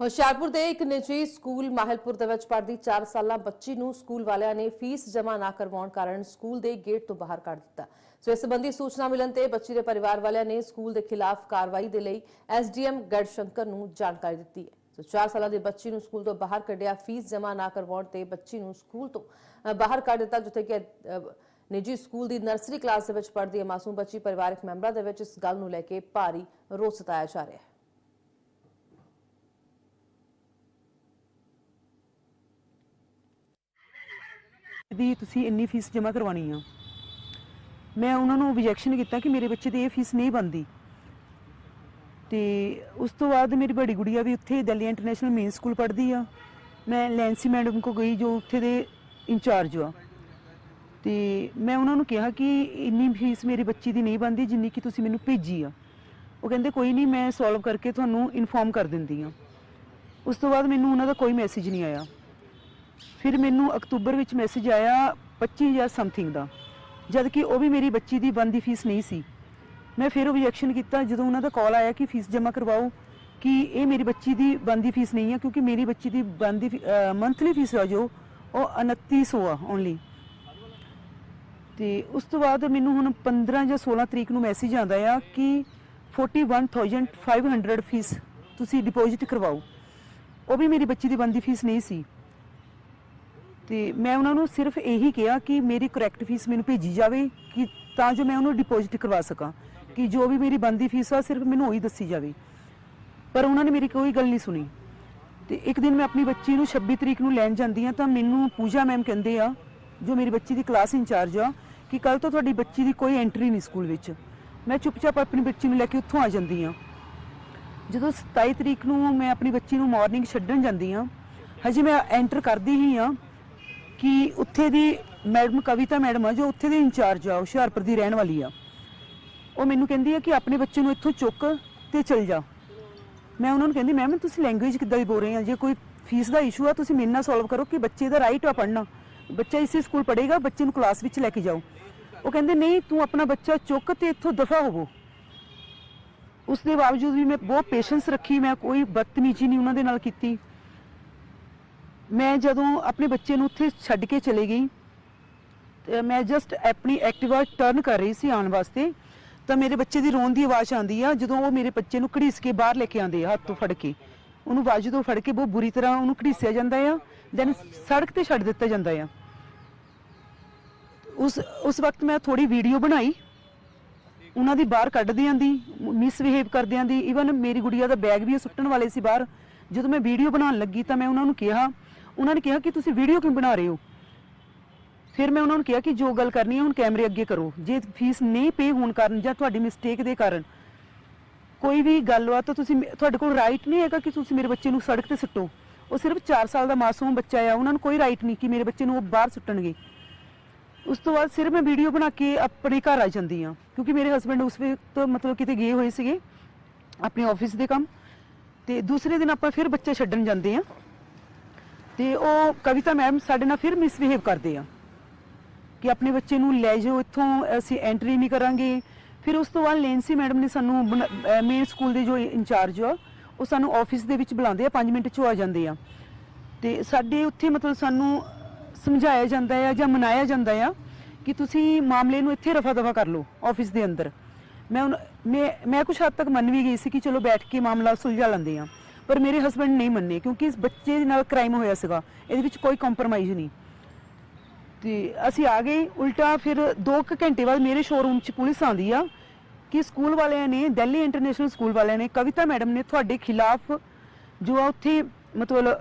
ਹੁਸ਼ਿਆਰਪੁਰ ਦੇ ਇੱਕ ਨਿੱਜੀ ਸਕੂਲ ਮਾਹਲਪੁਰ ਦੇ ਵਿੱਚ ਪੜ੍ਹਦੀ 4 ਸਾਲਾ ਬੱਚੀ ਨੂੰ ਸਕੂਲ ਵਾਲਿਆਂ ਨੇ ਫੀਸ ਜਮ੍ਹਾਂ ਨਾ ਕਰਵਾਉਣ ਕਾਰਨ ਸਕੂਲ ਦੇ ਗੇਟ ਤੋਂ ਬਾਹਰ ਕੱਢ ਦਿੱਤਾ। ਸੋ ਇਸ ਸੰਬੰਧੀ ਸੂਚਨਾ ਮਿਲਣ ਤੇ ਬੱਚੀ ਦੇ ਪਰਿਵਾਰ ਵਾਲਿਆਂ ਨੇ ਸਕੂਲ ਦੇ ਖਿਲਾਫ ਕਾਰਵਾਈ ਦੇ ਲਈ ਐਸਡੀਐਮ ਗੜਸ਼ੰਕਰ ਨੂੰ ਜਾਣਕਾਰੀ ਦਿੱਤੀ ਹੈ। ਸੋ 4 ਸਾਲਾਂ ਦੀ ਬੱਚੀ ਨੂੰ ਸਕੂਲ ਤੋਂ ਬਾਹਰ ਕੱਢਿਆ, ਫੀਸ ਜਮ੍ਹਾਂ ਨਾ ਕਰਵਾਉਣ ਤੇ ਬੱਚੀ ਨੂੰ ਸਕੂਲ ਤੋਂ ਬਾਹਰ ਕੱਢ ਦਿੱਤਾ, ਜਿੱਥੇ ਕਿ ਨਿੱਜੀ ਸਕੂਲ ਦੀ ਨਰਸਰੀ ਕਲਾਸ ਦੇ ਵਿੱਚ ਪੜ੍ਹਦੀ ਹੈ। ਮਾਸੂਮ ਬੱਚੀ ਪਰਿਵਾਰਕ ਮੈਂਬਰਾਂ ਦੇ ਵਿੱਚ ਇਸ ਗੱਲ ਨੂੰ ਲੈ ਕੇ ਭਾਰੀ ਰੋਸ ਜਤਾਇਆ ਜਾ ਰਿਹਾ ਹੈ। ਦੀ ਤੁਸੀਂ ਇੰਨੀ ਫੀਸ ਜਮ੍ਹਾਂ ਕਰਵਾਉਣੀ ਆ। ਮੈਂ ਉਹਨਾਂ ਨੂੰ ਓਬਜੈਕਸ਼ਨ ਕੀਤਾ ਕਿ ਮੇਰੇ ਬੱਚੇ ਦੀ ਇਹ ਫੀਸ ਨਹੀਂ ਬਣਦੀ। ਤੇ ਉਸ ਤੋਂ ਬਾਅਦ ਮੇਰੀ ਬੜੀ ਗੁੜੀਆ ਵੀ ਉੱਥੇ ਦਿੱਲੀ ਇੰਟਰਨੈਸ਼ਨਲ ਮੇਨ ਸਕੂਲ ਪੜ੍ਹਦੀ ਆ। ਮੈਂ ਲੈਂਸੀ ਮੈਡਮ ਕੋ ਗਈ ਜੋ ਉੱਥੇ ਦੇ ਇੰਚਾਰਜ ਆ। ਤੇ ਮੈਂ ਉਹਨਾਂ ਨੂੰ ਕਿਹਾ ਕਿ ਇੰਨੀ ਫੀਸ ਮੇਰੇ ਬੱਚੀ ਦੀ ਨਹੀਂ ਬਣਦੀ ਜਿੰਨੀ ਕਿ ਤੁਸੀਂ ਮੈਨੂੰ ਭੇਜੀ ਆ। ਉਹ ਕਹਿੰਦੇ, ਕੋਈ ਨਹੀਂ, ਮੈਂ ਸੋਲਵ ਕਰਕੇ ਤੁਹਾਨੂੰ ਇਨਫੋਰਮ ਕਰ ਦਿੰਦੀ ਆ। ਉਸ ਤੋਂ ਬਾਅਦ ਮੈਨੂੰ ਉਹਨਾਂ ਦਾ ਕੋਈ ਮੈਸੇਜ ਨਹੀਂ ਆਇਆ। ਫਿਰ ਮੈਨੂੰ ਅਕਤੂਬਰ ਵਿੱਚ ਮੈਸੇਜ ਆਇਆ 25000 ਸਮਥਿੰਗ ਦਾ, ਜਦ ਕਿ ਉਹ ਵੀ ਮੇਰੀ ਬੱਚੀ ਦੀ ਬੰਦੀ ਫੀਸ ਨਹੀਂ ਸੀ। ਮੈਂ ਫਿਰ ਓਬਜੈਕਸ਼ਨ ਕੀਤਾ, ਜਦੋਂ ਉਹਨਾਂ ਦਾ ਕਾਲ ਆਇਆ ਕਿ ਫੀਸ ਜਮ੍ਹਾਂ ਕਰਵਾਓ, ਕਿ ਇਹ ਮੇਰੀ ਬੱਚੀ ਦੀ ਬੰਦੀ ਫੀਸ ਨਹੀਂ ਹੈ ਕਿਉਂਕਿ ਮੇਰੀ ਬੱਚੀ ਦੀ ਬੰਦੀ ਮੰਥਲੀ ਫੀਸ ਹੈ ਜੋ, ਉਹ 2900 ਆ ਓਨਲੀ ਤੇ ਉਸ ਤੋਂ ਬਾਅਦ ਮੈਨੂੰ ਹੁਣ 15 ਜਾਂ 16 ਤਰੀਕ ਨੂੰ ਮੈਸੇਜ ਆਉਂਦਾ ਆ ਕਿ 41500 ਫੀਸ ਤੁਸੀਂ ਡਿਪੋਜ਼ਿਟ ਕਰਵਾਓ। ਉਹ ਵੀ ਮੇਰੀ ਬੱਚੀ ਦੀ ਬੰਦੀ ਫੀਸ ਨਹੀਂ ਸੀ। ਤੇ ਮੈਂ ਉਹਨਾਂ ਨੂੰ ਸਿਰਫ ਇਹੀ ਕਿਹਾ ਕਿ ਮੇਰੀ ਕਰੈਕਟ ਫੀਸ ਮੈਨੂੰ ਭੇਜੀ ਜਾਵੇ ਕਿ ਤਾਂ ਜੋ ਮੈਂ ਉਹਨੂੰ ਡਿਪੋਜ਼ਿਟ ਕਰਵਾ ਸਕਾਂ, ਕਿ ਜੋ ਵੀ ਮੇਰੀ ਬੰਦੀ ਫੀਸ ਆ ਸਿਰਫ ਮੈਨੂੰ ਉਹੀ ਦੱਸੀ ਜਾਵੇ। ਪਰ ਉਹਨਾਂ ਨੇ ਮੇਰੀ ਕੋਈ ਗੱਲ ਨਹੀਂ ਸੁਣੀ। ਤੇ ਇੱਕ ਦਿਨ ਮੈਂ ਆਪਣੀ ਬੱਚੀ ਨੂੰ 26 ਤਰੀਕ ਨੂੰ ਲੈਣ ਜਾਂਦੀ ਆ ਤਾਂ ਮੈਨੂੰ ਪੂਜਾ ਮੈਮ ਕਹਿੰਦੇ ਆ, ਜੋ ਮੇਰੀ ਬੱਚੀ ਦੀ ਕਲਾਸ ਇੰਚਾਰਜ ਆ, ਕਿ ਕੱਲ ਤੋਂ ਤੁਹਾਡੀ ਬੱਚੀ ਦੀ ਕੋਈ ਐਂਟਰੀ ਨਹੀਂ ਸਕੂਲ ਵਿੱਚ। ਮੈਂ ਚੁੱਪਚਾਪ ਆਪਣੀ ਬੱਚੀ ਨੂੰ ਲੈ ਕੇ ਉੱਥੋਂ ਆ ਜਾਂਦੀ ਆ ਜਦੋਂ 27 ਤਰੀਕ ਨੂੰ ਮੈਂ ਆਪਣੀ ਬੱਚੀ ਨੂੰ ਮਾਰਨਿੰਗ ਛੱਡਣ ਜਾਂਦੀ ਆ ਹਜੇ ਮੈਂ ਐਂਟਰ ਕਰਦੀ ਹੀ ਆ ਕਿ ਉੱਥੇ ਦੀ ਮੈਡਮ, ਕਵਿਤਾ ਮੈਡਮ ਆ, ਜੋ ਉੱਥੇ ਦੇ ਇੰਚਾਰਜ ਆ ਹੁਸ਼ਿਆਰਪੁਰ ਦੀ ਰਹਿਣ ਵਾਲੀ ਆ। ਉਹ ਮੈਨੂੰ ਕਹਿੰਦੀ ਆ ਕਿ ਆਪਣੇ ਬੱਚੇ ਨੂੰ ਇੱਥੋਂ ਚੁੱਕ ਤੇ ਚਲ ਜਾ। ਮੈਂ ਉਹਨਾਂ ਨੂੰ ਕਹਿੰਦੀ, ਮੈਮ, ਤੁਸੀਂ ਲੈਂਗੁਏਜ ਕਿੱਦਾਂ ਦੀ ਬੋਲ ਰਹੇ ਆ? ਜੇ ਕੋਈ ਫੀਸ ਦਾ ਇਸ਼ੂ ਆ, ਤੁਸੀਂ ਮੇਰੇ ਨਾਲ ਸੋਲਵ ਕਰੋ ਕਿ ਬੱਚੇ ਦਾ ਰਾਈਟ ਆ ਪੜ੍ਹਨਾ। ਬੱਚਾ ਇਸੇ ਸਕੂਲ ਪੜ੍ਹੇਗਾ, ਬੱਚੇ ਨੂੰ ਕਲਾਸ ਵਿੱਚ ਲੈ ਕੇ ਜਾਓ। ਉਹ ਕਹਿੰਦੇ, ਨਹੀਂ, ਤੂੰ ਆਪਣਾ ਬੱਚਾ ਚੁੱਕ ਤੇ ਇੱਥੋਂ ਦਫਾ ਹੋਵੋ। ਉਸ ਦੇ ਬਾਵਜੂਦ ਵੀ ਮੈਂ ਬਹੁਤ ਪੇਸ਼ੈਂਸ ਰੱਖੀ, ਮੈਂ ਕੋਈ ਬਦਤਮੀਜ਼ੀ ਨਹੀਂ ਉਹਨਾਂ ਦੇ ਨਾਲ ਕੀਤੀ। ਮੈਂ ਜਦੋਂ ਆਪਣੇ ਬੱਚੇ ਨੂੰ ਉੱਥੇ ਛੱਡ ਕੇ ਚਲੇ ਗਈ, ਤੇ ਮੈਂ ਜਸਟ ਆਪਣੀ ਐਕਟਿਵਾ ਟਰਨ ਕਰ ਰਹੀ ਸੀ ਆਉਣ ਵਾਸਤੇ, ਤਾਂ ਮੇਰੇ ਬੱਚੇ ਦੀ ਰੋਣ ਦੀ ਆਵਾਜ਼ ਆਉਂਦੀ ਆ, ਜਦੋਂ ਉਹ ਮੇਰੇ ਬੱਚੇ ਨੂੰ ਘੜੀਸ ਕੇ ਬਾਹਰ ਲੈ ਕੇ ਆਉਂਦੇ ਆ, ਹੱਥ ਤੋਂ ਫੜ ਕੇ। ਉਹਨੂੰ ਬਾਜੂ ਤੋਂ ਫੜ ਕੇ ਬਹੁਤ ਬੁਰੀ ਤਰ੍ਹਾਂ ਉਹਨੂੰ ਘੜੀਸਿਆ ਜਾਂਦਾ ਆ ਦੈਨ ਸੜਕ ਤੇ ਛੱਡ ਦਿੱਤਾ ਜਾਂਦਾ ਆ। ਉਸ ਉਸ ਵਕਤ ਮੈਂ ਥੋੜੀ ਵੀਡੀਓ ਬਣਾਈ, ਉਹਨਾਂ ਦੀ ਬਾਹਰ ਕੱਢਦਿਆਂ ਦੀ, ਮਿਸਬਿਹੇਵ ਕਰਦਿਆਂ ਦੀ ਈਵਨ ਮੇਰੀ ਗੁੜੀਆ ਦਾ ਬੈਗ ਵੀ ਸੁੱਟਣ ਵਾਲੇ ਸੀ ਬਾਹਰ ਜਦੋਂ ਮੈਂ ਵੀਡੀਓ ਬਣਾਉਣ ਲੱਗੀ ਤਾਂ ਮੈਂ ਉਹਨਾਂ ਨੂੰ ਕਿਹਾ, ਉਹਨਾਂ ਨੇ ਕਿਹਾ ਕਿ ਤੁਸੀਂ ਵੀਡੀਓ ਕਿਉਂ ਬਣਾ ਰਹੇ ਹੋ? ਫਿਰ ਮੈਂ ਉਹਨਾਂ ਨੂੰ ਕਿਹਾ ਕਿ ਜੋ ਗੱਲ ਕਰਨੀ ਹੈ ਹੁਣ ਕੈਮਰੇ ਅੱਗੇ ਕਰੋ। ਜੇ ਫੀਸ ਨਹੀਂ ਪੇ ਹੋਣ ਕਾਰਨ ਜਾਂ ਤੁਹਾਡੀ ਮਿਸਟੇਕ ਦੇ ਕਾਰਨ ਕੋਈ ਵੀ ਗੱਲਬਾਤ ਤਾਂ ਤੁਸੀਂ ਤੁਹਾਡੇ ਕੋਲ ਰਾਈਟ ਨਹੀਂ ਹੈਗਾ ਕਿ ਤੁਸੀਂ ਮੇਰੇ ਬੱਚੇ ਨੂੰ ਸੜਕ ਤੇ ਸੁੱਟੋ। ਉਹ ਸਿਰਫ 4 ਸਾਲ ਦਾ ਮਾਸੂਮ ਬੱਚਾ ਆ, ਉਹਨਾਂ ਨੂੰ ਕੋਈ ਰਾਈਟ ਨਹੀਂ ਕਿ ਮੇਰੇ ਬੱਚੇ ਨੂੰ ਉਹ ਬਾਹਰ ਸੁੱਟਣਗੇ। ਉਸ ਤੋਂ ਬਾਅਦ ਸਿਰਫ ਮੈਂ ਵੀਡੀਓ ਬਣਾ ਕੇ ਆਪਣੇ ਘਰ ਆ ਜਾਂਦੀ ਆ ਕਿਉਂਕਿ ਮੇਰੇ ਹਸਬੰਡ ਉਸ ਵਕਤ ਮਤਲਬ ਕਿਤੇ ਗਏ ਹੋਏ ਸੀਗੇ, ਆਪਣੇ ਆਫਿਸ ਦੇ ਕੰਮ। ਤੇ ਦੂਸਰੇ ਦਿਨ ਆਪਾਂ ਫਿਰ ਬੱਚੇ ਛੱਡਣ ਜਾਂਦੇ ਆ ਤੇ ਉਹ ਕਵਿਤਾ ਮੈਮ ਸਾਡੇ ਨਾਲ ਫਿਰ ਮਿਸਬਿਹੇਵ ਕਰਦੇ ਆ ਕਿ ਆਪਣੇ ਬੱਚੇ ਨੂੰ ਲੈ ਜਾਓ, ਇੱਥੋਂ ਅਸੀਂ ਐਂਟਰੀ ਨਹੀਂ ਕਰਾਂਗੇ। ਫਿਰ ਉਸ ਤੋਂ ਬਾਅਦ ਲੈਂਸੀ ਮੈਡਮ ਨੇ ਸਾਨੂੰ ਮੇਨ ਸਕੂਲ ਦੇ ਜੋ ਇੰਚਾਰਜ ਆ, ਉਹ ਸਾਨੂੰ ਆਫਿਸ ਦੇ ਵਿੱਚ ਬੁਲਾਉਂਦੇ ਆ 5 ਮਿੰਟ ਚ ਆ ਜਾਂਦੇ ਆ। ਤੇ ਸਾਡੇ ਉੱਥੇ ਮਤਲਬ ਸਾਨੂੰ ਸਮਝਾਇਆ ਜਾਂਦਾ ਆ ਜਾਂ ਮਨਾਇਆ ਜਾਂਦਾ ਆ ਕਿ ਤੁਸੀਂ ਮਾਮਲੇ ਨੂੰ ਇੱਥੇ ਰਫਾ ਦਫਾ ਕਰ ਲਓ ਆਫਿਸ ਦੇ ਅੰਦਰ। ਮੈਂ ਹੁਣ- ਮੈਂ ਮੈਂ ਕੁਝ ਹੱਦ ਤੱਕ ਮੰਨ ਵੀ ਗਈ ਸੀ ਕਿ ਚਲੋ ਬੈਠ ਕੇ ਮਾਮਲਾ ਸੁਲਝਾ ਲੈਂਦੇ ਆ ਪਰ ਮੇਰੇ ਹਸਬੰਡ ਨਹੀਂ ਮੰਨੇ, ਕਿਉਂਕਿ ਇਸ ਬੱਚੇ ਦੇ ਨਾਲ ਕ੍ਰਾਈਮ ਹੋਇਆ ਸੀਗਾ। ਇਹਦੇ ਵਿੱਚ ਕੋਈ ਕੰਪਰੋਮਾਈਜ਼ ਨਹੀਂ। ਤੇ ਅਸੀਂ ਆ ਗਏ, ਉਲਟਾ ਫਿਰ 2 ਘੰਟੇ ਬਾਅਦ ਮੇਰੇ ਸ਼ੋਰੂਮ 'ਚ ਪੁਲਿਸ ਆਂਦੀ ਆ ਕਿ ਸਕੂਲ ਵਾਲਿਆਂ ਨੇ, ਦਿੱਲੀ ਇੰਟਰਨੈਸ਼ਨਲ ਸਕੂਲ ਵਾਲਿਆਂ ਨੇ ਕਵਿਤਾ ਮੈਡਮ ਨੇ ਤੁਹਾਡੇ ਖਿਲਾਫ ਜੋ ਆ ਉੱਥੇ ਮਤਲਬ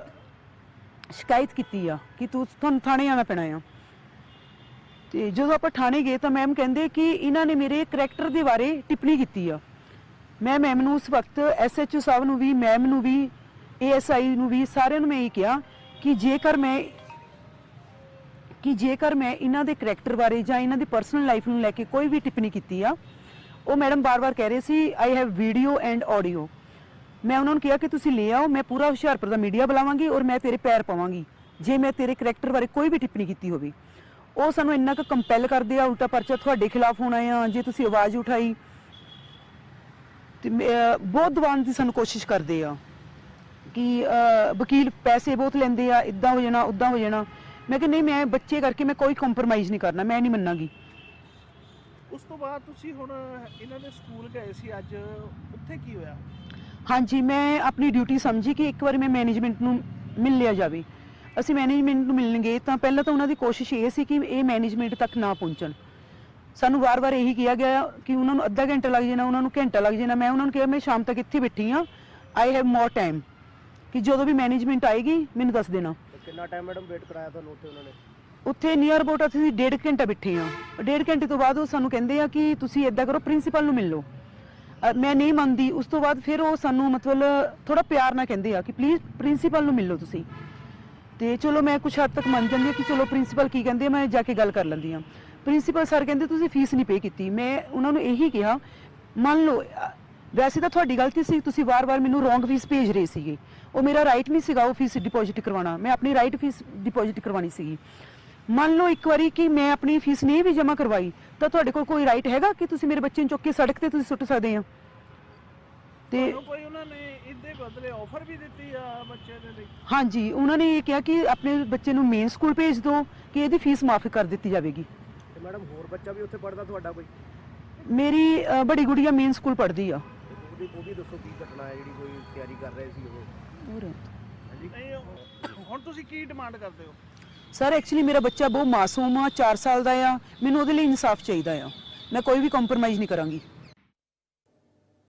ਸ਼ਿਕਾਇਤ ਕੀਤੀ ਆ ਕਿ ਤੂੰ ਤੁਹਾਨੂੰ ਥਾਣੇ ਆਣਾ ਪੈਣਾ ਆ। ਤੇ ਜਦੋਂ ਆਪਾਂ ਥਾਣੇ ਗਏ ਤਾਂ ਮੈਮ ਕਹਿੰਦੇ ਕਿ ਇਹਨਾਂ ਨੇ ਮੇਰੇ ਕਰੈਕਟਰ ਦੇ ਬਾਰੇ ਟਿੱਪਣੀ ਕੀਤੀ ਆ। ਮੈਂ ਮੈਮ ਨੂੰ ਉਸ ਵਕਤ ਐਸਐਚਓ ਸਾਹਿਬ ਨੂੰ ਵੀ ਮੈਮ ਨੂੰ ਵੀ ਏਐਸਆਈ ਨੂੰ ਵੀ ਸਾਰਿਆਂ ਨੂੰ ਮੈਂ ਇਹ ਕਿਹਾ ਕਿ ਜੇਕਰ ਮੈਂ ਕਿ ਜੇਕਰ ਮੈਂ ਇਹਨਾਂ ਦੇ ਕਰੈਕਟਰ ਬਾਰੇ ਜਾਂ ਇਹਨਾਂ ਦੀ ਪਰਸਨਲ ਲਾਈਫ ਨੂੰ ਲੈ ਕੇ ਕੋਈ ਵੀ ਟਿੱਪਣੀ ਕੀਤੀ ਆ, ਉਹ ਮੈਡਮ ਬਾਰ-ਬਾਰ ਕਹਿ ਰਹੇ ਸੀ I have video and audio ਮੈਂ ਉਹਨਾਂ ਨੂੰ ਕਿਹਾ ਕਿ ਤੁਸੀਂ ਲੈ ਆਓ, ਮੈਂ ਪੂਰਾ ਹੁਸ਼ਿਆਰਪੁਰ ਦਾ ਮੀਡੀਆ ਬੁਲਾਵਾਂਗੀ ਔਰ ਮੈਂ ਤੇਰੇ ਪੈਰ ਪਾਵਾਂਗੀ, ਜੇ ਮੈਂ ਤੇਰੇ ਕਰੈਕਟਰ ਬਾਰੇ ਕੋਈ ਵੀ ਟਿੱਪਣੀ ਕੀਤੀ ਹੋਵੇ। ਉਹ ਸਾਨੂੰ ਇੰਨਾ ਕੁ ਕੰਪੈਲ ਕਰਦੇ ਆ ਉਲਟਾ ਪਰਚਾ ਤੁਹਾਡੇ ਖਿਲਾਫ ਹੋਣਾ ਆ ਜੇ ਤੁਸੀਂ ਆਵਾਜ਼ ਉਠਾਈ। ਤੇ ਮੈਂ- ਬਹੁਤ ਦਬਾਉਣ ਦੀ ਸਾਨੂੰ ਕੋਸ਼ਿਸ਼ ਕਰਦੇ ਆ ਕਿ ਵਕੀਲ ਪੈਸੇ ਬਹੁਤ ਲੈਂਦੇ ਆ ਇਦਾਂ ਹੋ ਜਾਣਾ ਉਦਾਂ ਹੋ ਜਾਣਾ। ਮੈਂ ਕਿ ਨਹੀਂ ਮੈਂ ਬੱਚੇ ਕਰਕੇ ਮੈਂ ਕੋਈ ਕੰਪਰੋਮਾਈਜ਼ ਨਹੀਂ ਕਰਨਾ ਮੈਂ ਨਹੀਂ ਮੰਨਾਂਗੀ। ਉਸ ਤੋਂ ਬਾਅਦ ਤੁਸੀਂ ਹੁਣ ਇਹਨਾਂ ਦੇ ਸਕੂਲ ਗਏ ਸੀ ਅੱਜ ਉੱਥੇ ਕੀ ਹੋਇਆ? ਹਾਂਜੀ ਮੈਂ ਆਪਣੀ ਡਿਊਟੀ ਸਮਝੀ ਕਿ ਇੱਕ ਵਾਰੀ ਮੈਂ ਮੈਨੇਜਮੈਂਟ ਨੂੰ ਮਿਲ ਲਿਆ ਜਾਵੇ। ਅਸੀਂ ਮੈਨੇਜਮੈਂਟ ਨੂੰ ਮਿਲਣਗੇ ਤਾਂ ਪਹਿਲਾਂ ਤਾਂ ਉਹਨਾਂ ਦੀ ਕੋਸ਼ਿਸ਼ ਇਹ ਸੀ ਕਿ ਇਹ ਮੈਨੇਜਮੈਂਟ ਤੱਕ ਨਾ ਪਹੁੰਚਣ। ਸਾਨੂੰ ਵਾਰ-ਵਾਰ ਇਹੀ ਕਿਹਾ ਗਿਆ ਕਿ ਉਹਨਾਂ ਨੂੰ ਅੱਧਾ ਘੰਟਾ ਲੱਗ ਜਾਣਾ ਉਹਨਾਂ ਨੂੰ ਘੰਟਾ ਲੱਗ ਜਾਣਾ। ਮੈਂ ਉਹਨਾਂ ਨੂੰ ਕਿਹਾ ਮੈਂ ਸ਼ਾਮ ਤੱਕ ਇੱਥੇ ਬੈਠੀ ਆ ਆਈ ਹੈਵ ਮੋਰ ਟਾਈਮ ਕਿ ਜਦੋਂ ਵੀ ਮੈਨੇਜਮੈਂਟ ਆਏਗੀ ਮੈਨੂੰ ਦੱਸ ਦੇਣਾ। ਕਿੰਨਾ ਟਾਈਮ ਮੈਡਮ ਵੇਟ ਕਰਾਇਆ ਤੁਹਾਨੂੰ ਉੱਥੇ ਉਹਨਾਂ ਨੇ? ਉੱਥੇ ਨੀਅਰ ਅਬਾਊਟ ਅਸੀਂ ਡੇਢ ਘੰਟਾ ਬੈਠੇ ਆ ਡੇਢ ਘੰਟੇ ਤੋਂ ਬਾਅਦ ਉਹ ਸਾਨੂੰ ਕਹਿੰਦੇ ਆ ਕਿ ਤੁਸੀਂ ਇਦਾਂ ਕਰੋ ਪ੍ਰਿੰਸੀਪਲ ਨੂੰ ਮਿਲ ਲਓ। ਮੈਂ ਨਹੀਂ ਮੰਨਦੀ। ਉਸ ਤੋਂ ਬਾਅਦ ਫਿਰ ਉਹ ਸਾਨੂੰ ਮਤਲਬ ਥੋੜਾ ਪਿਆਰ ਨਾਲ ਕਹਿੰਦੇ ਆ ਕਿ ਪਲੀਜ਼ ਪ੍ਰਿੰਸੀਪਲ ਨੂੰ ਮਿਲ ਲਓ ਤੁਸੀਂ। ਤੇ ਚਲੋ ਮੈਂ ਕੁਝ ਹੱਦ ਤੱਕ ਮੰਨ ਜਾਂਦੀ ਹਾਂ ਕਿ ਚਲੋ ਪ੍ਰਿੰਸੀਪਲ ਕੀ ਕਹਿੰਦੇ ਆ, ਮੈਂ ਜਾ ਕੇ ਗੱਲ ਕਰ ਲੈਂਦੀ ਹਾਂ। ਪ੍ਰਿੰਸੀਪਲ ਸਰ ਕਹਿੰਦੇ ਤੁਸੀਂ ਫੀਸ ਨਹੀਂ ਪੇ ਕੀਤੀ। ਮੈਂ ਉਹਨਾਂ ਨੂੰ ਇਹੀ ਕਿਹਾ ਮੰਨ ਲਓ ਅ, ਵੈਸੇ ਤਾਂ ਤੁਹਾਡੀ ਗਲਤੀ ਸੀ ਤੁਸੀਂ ਵਾਰ-ਵਾਰ ਮੈਨੂੰ ਰੋਂਗ ਫੀਸ ਭੇਜ ਰਹੇ ਸੀਗੇ। ਉਹ ਮੇਰਾ ਰਾਈਟ ਨਹੀਂ ਸੀਗਾ ਉਹ ਫੀਸ ਡਿਪੋਜ਼ਿਟ ਕਰਵਾਉਣਾ। ਮੈਂ ਆਪਣੀ ਰਾਈਟ ਫੀਸ ਡਿਪੋਜ਼ਿਟ ਕਰਵਾਉਣੀ ਸੀਗੀ। ਮੰਨ ਲਓ ਇੱਕ ਵਾਰੀ ਕਿ ਮੈਂ ਆਪਣੀ ਫੀਸ ਨਹੀਂ ਵੀ ਜਮ੍ਹਾਂ ਕਰਵਾਈ ਤਾਂ ਤੁਹਾਡੇ ਕੋਲ ਕੋਈ ਰਾਈਟ ਹੈਗਾ ਕਿ ਤੁਸੀਂ ਮੇਰੇ ਬੱਚੇ ਨੂੰ ਚੁੱਕ ਕੇ ਸੜਕ ਤੇ ਤੁਸੀਂ ਸੁੱਟ ਸਕਦੇ ਆ? ਤੇ ਤੁਹਾਨੂੰ ਕੋਈ ਉਹਨਾਂ ਨੇ ਇਹਦੇ ਬਦਲੇ ਆਫਰ ਵੀ ਦਿੱਤੀ ਆ ਬੱਚੇ ਦੇ ਲਈ? ਹਾਂਜੀ ਉਹਨਾਂ ਨੇ ਇਹ ਕਿਹਾ ਕਿ ਆਪਣੇ ਬੱਚੇ ਨੂੰ ਮੇਨ ਸਕੂਲ ਭੇਜ ਦਿਓ ਕਿ ਇਹਦੀ ਫੀਸ ਮਾਫ ਕਰ ਦਿੱਤੀ ਜਾਵੇਗੀ। ਤੇ ਮੈਡਮ ਹੋਰ ਬੱਚਾ ਵੀ ਉੱਥੇ ਪੜਦਾ ਤੁਹਾਡਾ ਕੋਈ? ਮੇਰੀ ਅ, ਬੜੀ ਗੁੜੀਆ ਮੇਨ ਸਕੂਲ ਪੜ੍ਹਦੀ ਆ। ਉਹਦੀ ਉਹ ਵੀ ਦੱਸੋ ਕੀ ਘਟਨਾ ਹੈ ਜਿਹੜੀ ਕੋਈ ਤਿਆਰੀ ਕਰ ਰਹੇ ਸੀ ਉਹ? ਹਾਂਜੀ। ਨਹੀਂ ਉਹ- ਹੁਣ ਤੁਸੀਂ ਕੀ ਡਿਮਾਂਡ ਕਰਦੇ ਹੋ? ਸਰ ਐਕਚੁਅਲੀ ਮੇਰਾ ਬੱਚਾ ਬਹੁਤ ਮਾਸੂਮ ਆ 4 ਸਾਲ ਦਾ ਆ। ਮੈਨੂੰ ਉਹਦੇ ਲਈ ਇਨਸਾਫ ਚਾਹੀਦਾ ਆ। ਮੈਂ ਕੋਈ ਵੀ ਕੰਪਰੋਮਾਈਜ਼ ਨਹੀਂ ਕਰਾਂਗੀ।